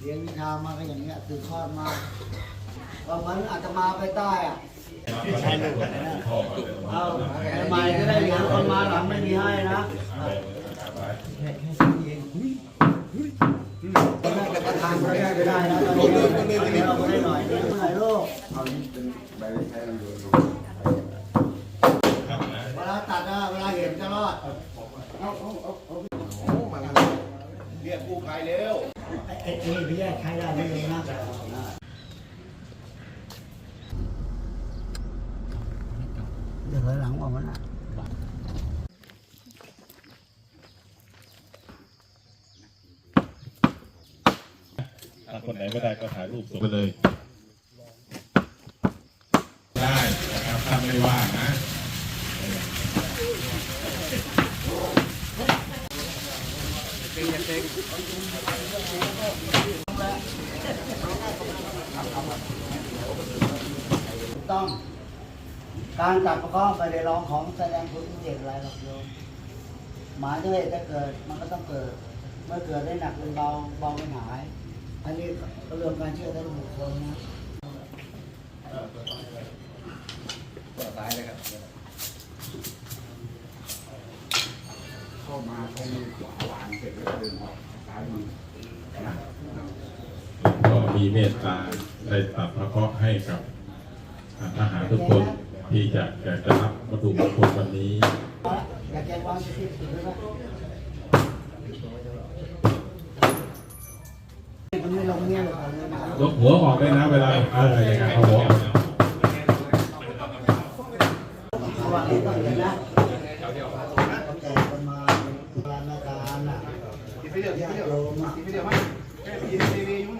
เลี้ยงนิทามาก็อย่างเงี้ยคือคลอดมาก็เหมือนอาจจะมาไปใต้อะเอาใหม่ก็ได้เหรียญคนมาหลังไม่มีให้นะก็ทำก็ได้ก็ได้นะตอนนี้เราได้หน่อยหน่อยลูกเอานี้เป็นใบใช้ลำดวนวลาตัดนะ เวลาเห็นจะรอดเรียกกู้ภัยเร็วไอ้ไอ้ไอ้พี่แยกใช้ได้ไม่เลยนะเดี๋ยวถอยหลังออกมานะถ้าคนไหนไม่ได้ก็ถ่ายรูปส่งไปเลย ได้นะครับถ้าไม่ว่างนะ ถูก ต้อง การตัดประคองไปในร้องของแสดงผลเจ็บอะไรหรอกโยมหมายถึงเหตุจะเกิดมันก็ต้องเกิด เมื่อเกิดได้หนักเป็นเบาเบาไม่หาย อันนี้ก็เรื่องการเชื่อท่านบุคคลนะ ตายเลยครับ เข้ามาตรงขวาหวานเสร็จแล้วเดินออกซ้ายมือก็มีเมตตาได้ตัดพระเคราะห์ให้กับทหารทุกคนที่จะอยากจะรับวัตถุมงคลวันนี้เอาละอยากแกวางสติถือไว้มันไม่ลงเนี่ยหรอกเลยนะยกหัวออกได้นะเวลาเอออย่างเงี้ยเอาหัวออกระวังนี้ต้องเห็นน เดี๋ยวทีเดี๋ยวทีเดี๋ยวมั้ยแค่ทีเดียวยุ่ง